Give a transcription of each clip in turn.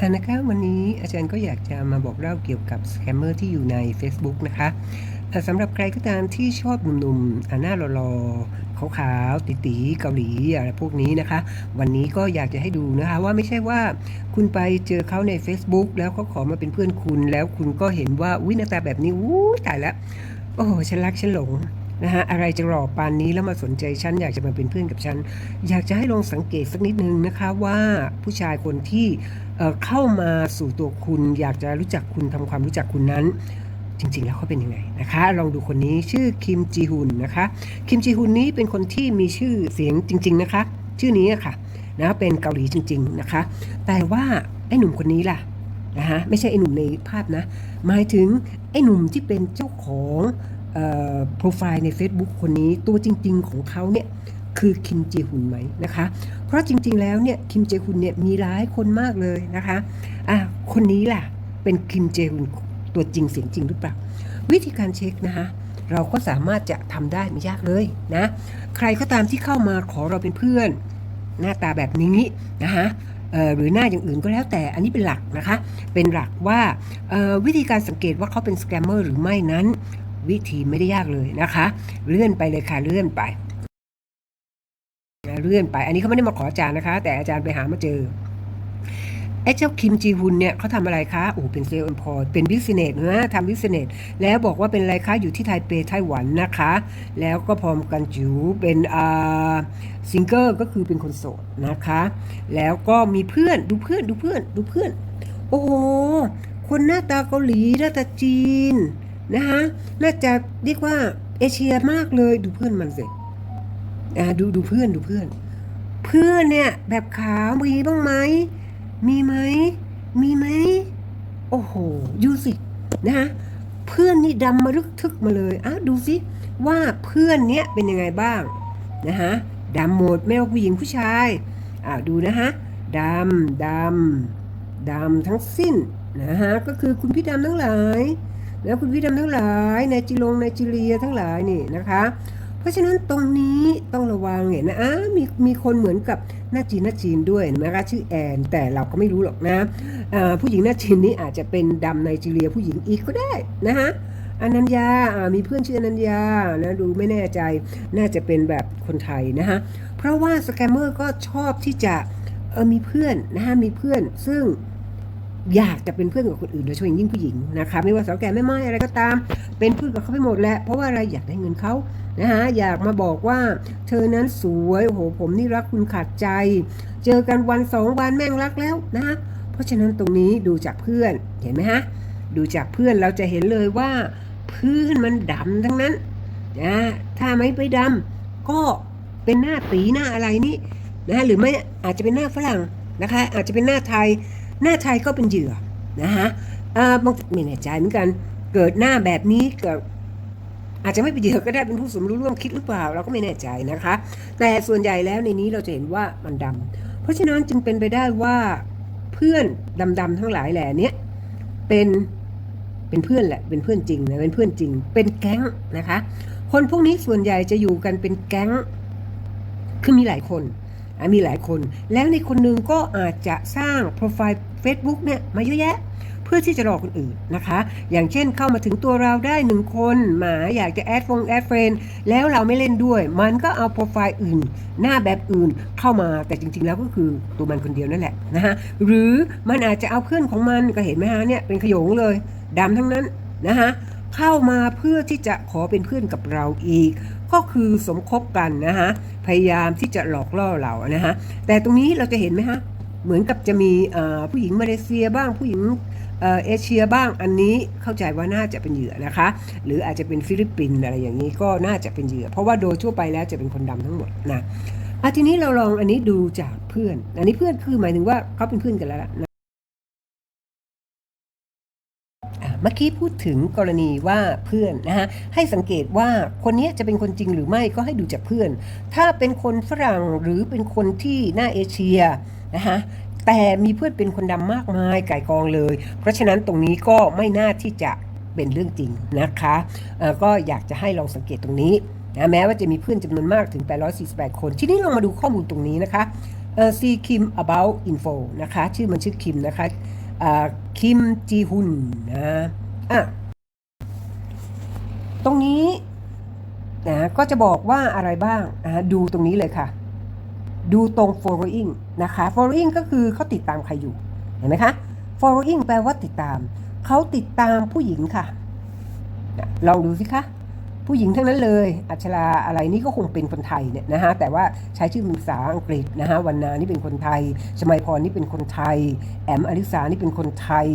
อันนะคะวันนี้อาจารย์ก็อยากจะมาบอกเล่าเกี่ยวกับสแคมเมอร์ที่อยู่ใน Facebook นะคะสำหรับใครก็ตามที่ชอบหนุ่มๆอ่าหน้าหล่อๆขาวๆตี๋ๆเกาหลีอะไรพวกนี้นะคะ วันนี้ก็อยากจะให้ดูนะคะว่าไม่ใช่ว่าคุณไปเจอเขาใน Facebook แล้วเขาขอมาเป็นเพื่อนคุณ แล้วคุณก็เห็นว่าอุ้ยหน้าตาแบบนี้อู้ตายแล้วโอ้ฉันรักฉันหลงนะฮะอะไรจะหล่อปานนี้แล้วมาสนใจฉันอยากจะมาเป็นเพื่อนกับฉัน อยากจะให้ลองสังเกตสักนิดนึงนะคะว่าผู้ชายคนที่ เเข้ามาสู่ตัวคุณอยากจะรู้จักคุณทำความรู้จักคุณนั้น จริง ๆ แล้วเขาเป็นยังไงนะคะ ลองดูคนนี้ชื่อคิมจีฮุนนะคะ คิมจีฮุนนี้เป็นคนที่มีชื่อเสียงจริง ๆ นะคะ ชื่อนี้ะค่ะนะเป็นเกาหลีจริง ๆ นะคะ แต่ว่าไอ้หนุ่มคนนี้ล่ะนะฮะไม่ใช่ไอ้หนุ่มในภาพนะ หมายถึงไอ้หนุ่มที่เป็นเจ้าของโปรไฟล์ใน Facebook คนนี้ตัวจริง ๆ ของเขาเนี่ย คือคิมจีฮุนไหมนะคะ เพราะจริงๆแล้วเนี่ยคิมเจฮุนเนี่ยมีหลายคนมากเลยนะคะอะคนนี้ล่ะเป็นคิมเจฮุนตัวจริงเสียงจริงหรือเปล่า วิธีการเช็คนะคะเราก็สามารถจะทำได้ไม่ยากเลยนะ ใครก็ตามที่เข้ามาขอเราเป็นเพื่อน หน้าตาแบบนี้นะคะหรือหน้าอย่างอื่นก็แล้วแต่อันนี้เป็นหลักนะคะ เป็นหลักว่าวิธีการสังเกตว่าเขาเป็นสแกมเมอร์หรือไม่นั้น วิธีไม่ได้ยากเลยนะคะ เลื่อนไปเลยค่ะเลื่อนไป เลื่อนไป อันนี้เขาไม่ได้มาขออาจารย์นะคะ แต่อาจารย์ไปหามาเจอไอ้เจ้าคิมจีฮุนเนี่ยเขาทำอะไรคะโอ้เป็นเซลล์อินพอร์ตเป็นบิสเนสนะทำบิสเนสแล้วบอกว่าเป็นอะไรคะ อยู่ที่ไทเปไต้หวันนะคะ แล้วก็พร้อมกันจิ๋วเป็นอ่าซิงเกิลก็คือเป็นคนโสดนะคะ แล้วก็มีเพื่อนดูเพื่อนดูเพื่อนดูเพื่อน โอ้โห คนหน้าตาเกาหลีหน้าตาจีนนะคะน่าจะเรียกว่าเอเชียมากเลยดูเพื่อนมันสิ อ่าดูดูเพื่อนดูเพื่อน เพื่อนเนี่ยแบบขาวมีบ้างไหมมีไหมมีไหมโอ้โหดูสินะคะเพื่อนนี่ดำมาลึกทึกมาเลยอะดูสิว่าเพื่อนเนี้ยเป็นยังไงบ้างนะคะดำหมดไม่ว่าผู้หญิงผู้ชายอ่าดูนะคะดำดำดำทั้งสิ้นนะฮะก็คือคุณพี่ดำทั้งหลายนะคุณพี่ดำทั้งหลายในจิลงในจิเรียทั้งหลายนี่นะคะ ราะฉะนั้นตรงนี้ต้องระวังเห็นนะอะมีมีคนเหมือนกับหน้าจีนหน้าจีนด้วยนะคะชื่อแอน แต่เราก็ไม่รู้หรอกนะผู้หญิงหน้าจีนนี้อาจจะเป็นดำไนจีเรียผู้หญิงอีกก็ได้นะคะอนัญญามีเพื่อนชื่ออนัญญานะดูไม่แน่ใจน่าจะเป็นแบบคนไทยนะคะเพราะว่าสแกมเมอร์ก็ชอบที่จะมีเพื่อนนะคะมีเพื่อนซึ่ง อยากจะเป็นเพื่อนกับคนอื่นโดยเฉพาะอย่างยิ่งผู้หญิงนะคะไม่ว่าสาวแก่แม่ไม้อะไรก็ตาม เป็นเพื่อนกับเขาไปหมดแหละเพราะว่าอะไรอยากได้เงินเขานะฮะอยากมาบอกว่า เธอนั้นสวยโอ้โหผมนี่รักคุณขาดใจ เจอกันวันสองวันแม่งรักแล้วนะะเพราะฉะนั้นตรงนี้ดูจากเพื่อนเห็นไหมฮะดูจากเพื่อนเราจะเห็นเลยว่าเพื่อนมันดำทั้งนั้นนะถ้าไม่ไปดำก็เป็นหน้าตีหน้าอะไรนี่นะหรือไม่อาจจะเป็นหน้าฝรั่งนะคะอาจจะเป็นหน้าไทย หน้าไทยก็เป็นเหยื่อนะฮะอ่าบางไม่แน่ใจเหมือนกันเกิดหน้าแบบนี้เกิดอาจจะไม่เป็นเหยื่อก็ได้เป็นผู้สมรู้ร่วมคิดหรือเปล่า เราก็ไม่แน่ใจนะคะ แต่ส่วนใหญ่แล้วในนี้เราจะเห็นว่ามันดำเพราะฉะนั้นจึงเป็นไปได้ว่าเพื่อนดำๆทั้งหลายแหล่เนี้ยเป็นเป็นเพื่อนแหละเป็นเพื่อนจริงนะเป็นเพื่อนจริง เป็นแก๊งนะคะ คนพวกนี้ส่วนใหญ่จะอยู่กันเป็นแก๊งคือมีหลายคน มีหลายคน แล้วในคนหนึงก็อาจจะสร้างโปรไฟล์ Facebook เนี่ยมาเยอะแยะ เพื่อที่จะหลอกคนอื่นนะคะ อย่างเช่นเข้ามาถึงตัวเราได้หนึ่งคนหมาอยากจะแอดฟงแอดเฟรนแล้วเราไม่เล่นด้วย มันก็เอาโปรไฟล์อื่น หน้าแบบอื่นเข้ามาแต่จริง ๆ แล้วก็คือตัวมันคนเดียวนั่นแหละนะฮะหรือมันอาจจะเอาเพื่อนของมันก็เห็นไหมฮะเนี่ยเป็นขยงเลยดำทั้งนั้นนะฮะเข้ามาเพื่อที่จะขอเป็นเพื่อนกับเราอีก ก็คือสมคบกันนะฮะพยายามที่จะหลอกล่อเรานะฮะแต่ตรงนี้เราจะเห็นไหมฮะเหมือนกับจะมีผู้หญิงมาเลเซียบ้างผู้หญิงเอเชียบ้างอันนี้เข้าใจว่าน่าจะเป็นเหยื่อนะคะ หรืออาจจะเป็นฟิลิปปินส์อะไรอย่างนี้ก็น่าจะเป็นเหยื่อ เพราะว่าโดยทั่วไปแล้วจะเป็นคนดำทั้งหมดนะอะทีนี้เราลองอันนี้ดูจากเพื่อน อันนี้เพื่อนคือหมายถึงว่าเขาเป็นเพื่อนกันแล้วนะ มื่อกี้พูดถึงกรณีว่าเพื่อนนะฮะให้สังเกตว่าคนนี้จะเป็นคนจริงหรือไม่ก็ให้ดูจากเพื่อน ถ้าเป็นคนฝรั่งหรือเป็นคนที่หน้าเอเชียนะฮะแต่มีเพื่อนเป็นคนดำมากมายไก่กองเลย เพราะฉะนั้นตรงนี้ก็ไม่น่าที่จะเป็นเรื่องจริงนะคะก็อยากจะให้ลองสังเกตตรงนี้นะแม้ว่าจะมีเพื่อนจำนวนมากถึง 848 คน ทีนี้เรามาดูข้อมูลตรงนี้นะคะเออ see Kim about info นะคะ ชื่อมันชื่อคิมนะคะ คิมจีฮุนนะอะตรงนี้นะก็จะบอกว่าอะไรบ้างนะดูตรงนี้เลยค่ะ ดูตรง following นะคะ following ก็คือเขาติดตามใครอยู่ เห็นไหมคะ following แปลว่าติดตาม เขาติดตามผู้หญิงค่ะนะลองดูสิคะ ผู้หญิงทั้งนั้นเลย อัชราอะไรนี่ก็คงเป็นคนไทยเนี่ยนะฮะแต่ว่าใช้ชื่อภาษาอังกฤษนะฮะวันนานี่เป็นคนไทย ชมัยพรนี่เป็นคนไทย แอมอลิสานี่เป็นคนไทย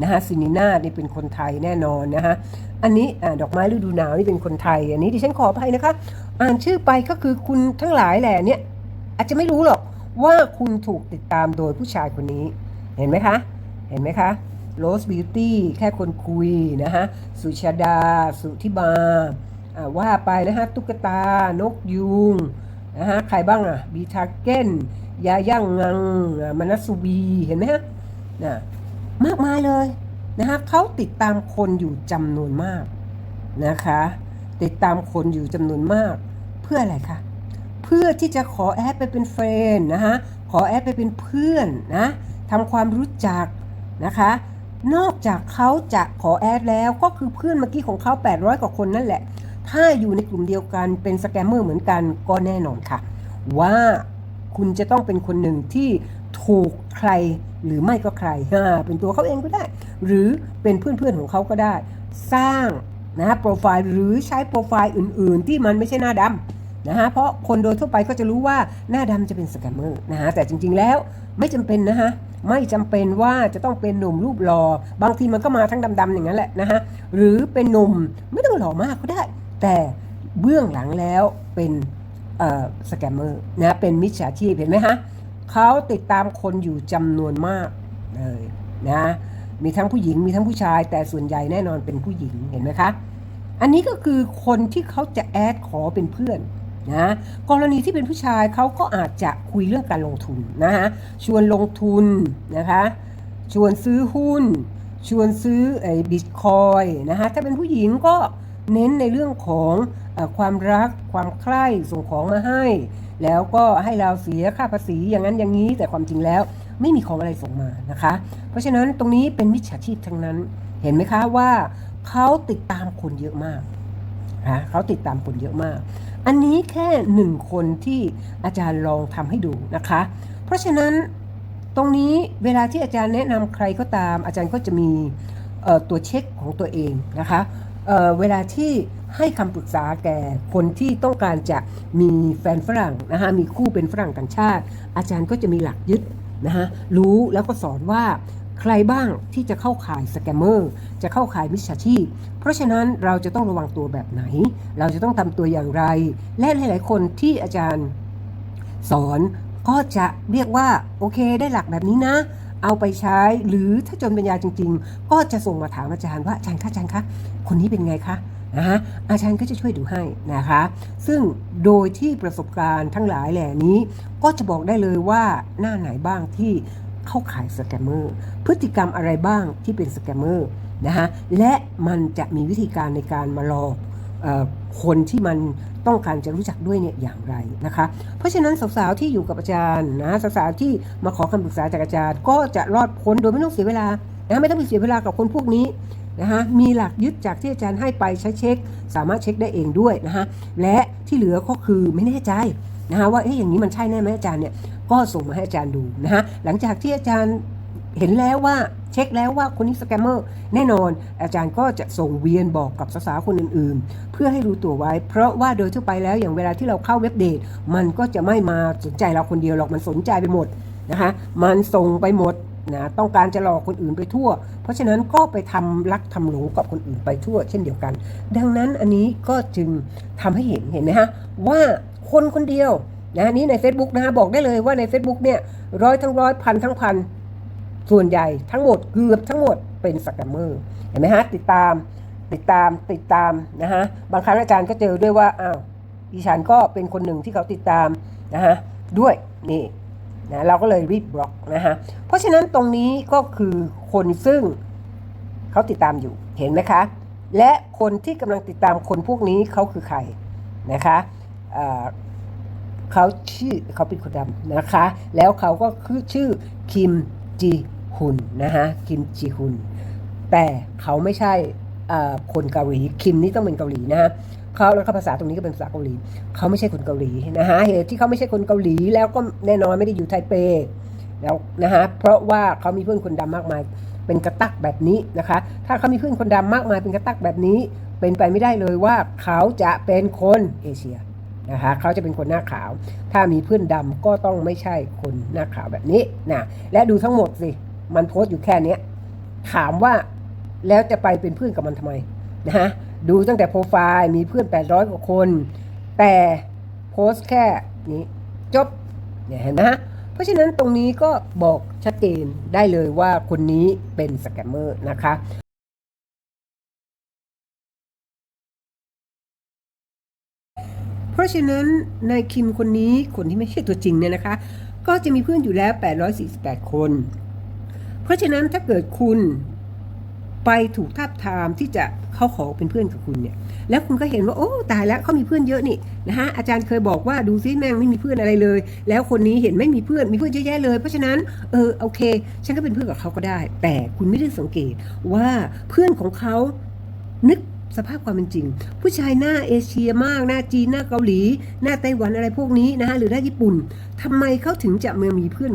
นะฮะซินินานี่เป็นคนไทยแน่นอนนะฮะอันนี้อดอกไม้ฤดูหนาวนี่เป็นคนไทย อันนี้ดิฉันขออภัยนะคะ อ่านชื่อไปก็คือคุณทั้งหลายแหละเนี่ยอาจจะไม่รู้หรอกว่าคุณถูกติดตามโดยผู้ชายคนนี้เห็นไหมคะ เห็นไหมคะ Rose Beauty แค่คนคุยนะฮะ สุชาดา สุธิบาอ่า ว่าไปนะฮะตุ๊กตานกยูงนะฮะใครบ้างอะบีทาเก้นยาย่างงังอ่ามนัสวีเห็นไหมฮะนะมากมายเลยนะฮะเขาติดตามคนอยู่จำนวนมากนะคะ ติดตามคนอยู่จำนวนมาก เพื่ออะไรคะเพื่อที่จะขอแอดไปเป็นเฟรนด์นะฮะขอแอดไปเป็นเพื่อนนะทำความรู้จักนะคะ นอกจากเขาจะขอแอดแล้วก็คือเพื่อนเมื่อกี้ของเขา 800 กว่าคนนั่นแหละ ถ้าอยู่ในกลุ่มเดียวกันเป็นสแกมเมอร์เหมือนกันก็แน่นอนค่ะ ว่าคุณจะต้องเป็นคนหนึ่งที่ถูกใครหรือไม่ก็ใครฮ่าเป็นตัวเขาเองก็ได้ หรือเป็นเพื่อนๆของเขาก็ได้ สร้างนะโปรไฟล์หรือใช้โปรไฟล์อื่น ๆ ที่มันไม่ใช่หน้าดำนะฮะเพราะคนโดยทั่วไปก็จะรู้ว่าหน้าดำจะเป็นสแกมเมอร์นะฮะแต่จริง ๆ แล้วไม่จำเป็นนะฮะไม่จำเป็นว่าจะต้องเป็นหนุ่มรูปหล่อบางทีมันก็มาทั้งดำๆอย่างนั้นแหละนะฮะหรือเป็นหนุ่มไม่ต้องหล่อมากก็ได้ แต่เบื้องหลังแล้วเป็นสแกมเมอร์นะเป็นมิจฉาชีพเห็นไหมฮะเขาติดตามคนอยู่จำนวนมากเลยนะมีทั้งผู้หญิงมีทั้งผู้ชาย แต่ส่วนใหญ่แน่นอนเป็นผู้หญิงเห็นไหมคะ อันนี้ก็คือคนที่เขาจะแอดขอเป็นเพื่อนนะกรณีที่เป็นผู้ชายเขาก็อาจจะคุยเรื่องการลงทุนนะฮะชวนลงทุนนะคะชวนซื้อหุ้น ชวนซื้อไอ้บิตคอยนะฮะถ้าเป็นผู้หญิงก็ เน้นในเรื่องของอความรัก ความใคร่ส่งของมาให้ แล้วก็ให้เราเสียค่าภาษีอย่างนั้นอย่างนี้ แต่ความจริงแล้วไม่มีของอะไรส่งมานะคะ เพราะฉะนั้นตรงนี้เป็นมิจฉาชีพทั้งนั้น เห็นไหมคะว่าเขาติดตามคนเยอะมากนะเขาติดตามคนเยอะมาก อันนี้แค่หนึ่งคนที่อาจารย์ลองทำให้ดูนะคะ เพราะฉะนั้นตรงนี้เวลาที่อาจารย์แนะนำใครก็ตาม อาจารย์ก็จะมีตัวเช็คของตัวเองนะคะ เเวลาที่ให้คำปรึกษาแก่คนที่ต้องการจะมีแฟนฝรั่งนะคะมีคู่เป็นฝรั่งต่างชาติ อาจารย์ก็จะมีหลักยึดนะคะรู้แล้วก็สอนว่าใครบ้างที่จะเข้าข่ายสแกมเมอร์จะเข้าข่ายมิจฉาชีพ เพราะฉะนั้นเราจะต้องระวังตัวแบบไหน เราจะต้องทำตัวอย่างไร และหลาย ๆ คนที่อาจารย์สอนก็จะเรียกว่า โอเคได้หลักแบบนี้นะ เอาไปใช้ หรือถ้าจนปัญญาจริง ๆ ก็จะส่งมาถามอาจารย์ว่าอาจารย์คะอาจารย์คะคนนี้เป็นไงคะนะฮะอาจารย์ก็จะช่วยดูให้นะคะ ซึ่งโดยที่ประสบการณ์ทั้งหลายแหล่นี้ ก็จะบอกได้เลยว่าหน้าไหนบ้างที่เข้าขายสแกมเมอร์พฤติกรรมอะไรบ้างที่เป็นสแกมเมอร์นะฮะและมันจะมีวิธีการในการมาหลอก คนที่มันต้องการจะรู้จักด้วยเนี่ยอย่างไรนะคะ เพราะฉะนั้นสาวๆที่อยู่กับอาจารย์นะสาวๆที่มาขอคำปรึกษาจากอาจารย์ ก็จะรอดพ้นโดยไม่ต้องเสียเวลานะไม่ต้องไปเสียเวลากับคนพวกนี้นะฮะมีหลักยึดจากที่อาจารย์ให้ไปใช้เช็ค สามารถเช็คได้เองด้วยนะฮะและที่เหลือก็คือไม่แน่ใจนะฮะว่าเอ๊ะอย่างนี้มันใช่แน่ไหมอาจารย์เนี่ยก็ส่งมาให้อาจารย์ดูนะฮะหลังจากที่อาจารย์เห็นแล้วว่า เช็คแล้วว่าคนนี้สแกมเมอร์แน่นอน อาจารย์ก็จะส่งเวียนบอกกับสาวๆคนอื่นๆ เพื่อให้รู้ตัวไว้ เพราะว่าโดยทั่วไปแล้วอย่างเวลาที่เราเข้าเว็บเดทมันก็จะไม่มาสนใจเราคนเดียวหรอกมันสนใจไปหมดนะคะมันส่งไปหมดนะต้องการจะหลอกคนอื่นไปทั่ว เพราะฉะนั้นก็ไปทำรักทำหลงกับคนอื่นไปทั่ว เช่นเดียวกัน ดังนั้นอันนี้ก็จึงทำให้เห็นเห็นไหมฮะว่าคนคนเดียวนะนี่ใน Facebook นะฮะบอกได้เลยว่าใน Facebook เนี่ยร้อยทั้งร้อยพันทั้งพัน ส่วนใหญ่ทั้งหมดเกือบทั้งหมดเป็นสแกมเมอร์เห็นไหมฮะติดตามติดตามติดตามนะฮะบางครั้งอาจารย์ก็เจอด้วยว่าอ้าวดิฉันก็เป็นคนหนึ่งที่เขาติดตามนะฮะด้วยนี่นะเราก็เลยรีบบล็อกนะฮะเพราะฉะนั้นตรงนี้ก็คือคนซึ่งเขาติดตามอยู่เห็นไหมคะ และคนที่กำลังติดตามคนพวกนี้เขาคือใครนะคะเอ่อเขาชื่อเขาเป็นคนดำนะคะ แล้วเขาก็คือชื่อคิมจี ฮุนนะฮะคิมจีฮุนแต่เขาไม่ใช่คนเกาหลีคิมนี่ต้องเป็นเกาหลีนะฮะเขาแล้วก็ภาษาตรงนี้ก็เป็นภาษาเกาหลี เขาไม่ใช่คนเกาหลีนะฮะเหตุที่เขาไม่ใช่คนเกาหลีแล้วก็แน่นอนไม่ได้อยู่ไทเปแล้วนะฮะเพราะว่าเขามีเพื่อนคนดำมากมายเป็นกระตักแบบนี้นะคะ ถ้าเขามีเพื่อนคนดำมากมายเป็นกระตักแบบนี้ เป็นไปไม่ได้เลยว่าเขาจะเป็นคนเอเชียนะคะเขาจะเป็นคนหน้าขาว ถ้ามีเพื่อนดำก็ต้องไม่ใช่คนหน้าขาวแบบนี้นะและดูทั้งหมดสิ มันโพสต์อยู่แค่เนี้ยถามว่าแล้วจะไปเป็นเพื่อนกับมันทำไมนะฮะดูตั้งแต่โปรไฟล์มีเพื่อน 800 กว่าคน แต่โพสต์แค่นี้จบเนี่ยเห็นไหมฮะเพราะฉะนั้นตรงนี้ก็บอกชัดเจนได้เลยว่าคนนี้เป็นสแกมเมอร์นะคะเพราะฉะนั้นนายคิมคนนี้คนที่ไม่ใช่ตัวจริงเนี่ยนะคะ ก็จะมีเพื่อนอยู่แล้ว 848 คน เพราะฉะนั้นถ้าเกิดคุณไปถูกทาบทามที่จะเขาขอเป็นเพื่อนกับคุณเนี่ย แล้วคุณก็เห็นว่าโอ้ตายแล้วเขามีเพื่อนเยอะนี่นะฮะอาจารย์เคยบอกว่าดูซิแม่งไม่มีเพื่อนอะไรเลย แล้วคนนี้เห็นไม่มีเพื่อนมีเพื่อนเยอะแยะเลย เพราะฉะนั้นเออโอเค ฉันก็เป็นเพื่อนกับเขาก็ได้ แต่คุณไม่ได้สังเกตว่าเพื่อนของเขานึกสภาพความเป็นจริง ผู้ชายหน้าเอเชียมาก หน้าจีนหน้าเกาหลี หน้าไต้หวันอะไรพวกนี้นะฮะหรือหน้าญี่ปุ่นทำไมเขาถึงจะมามีเพื่อน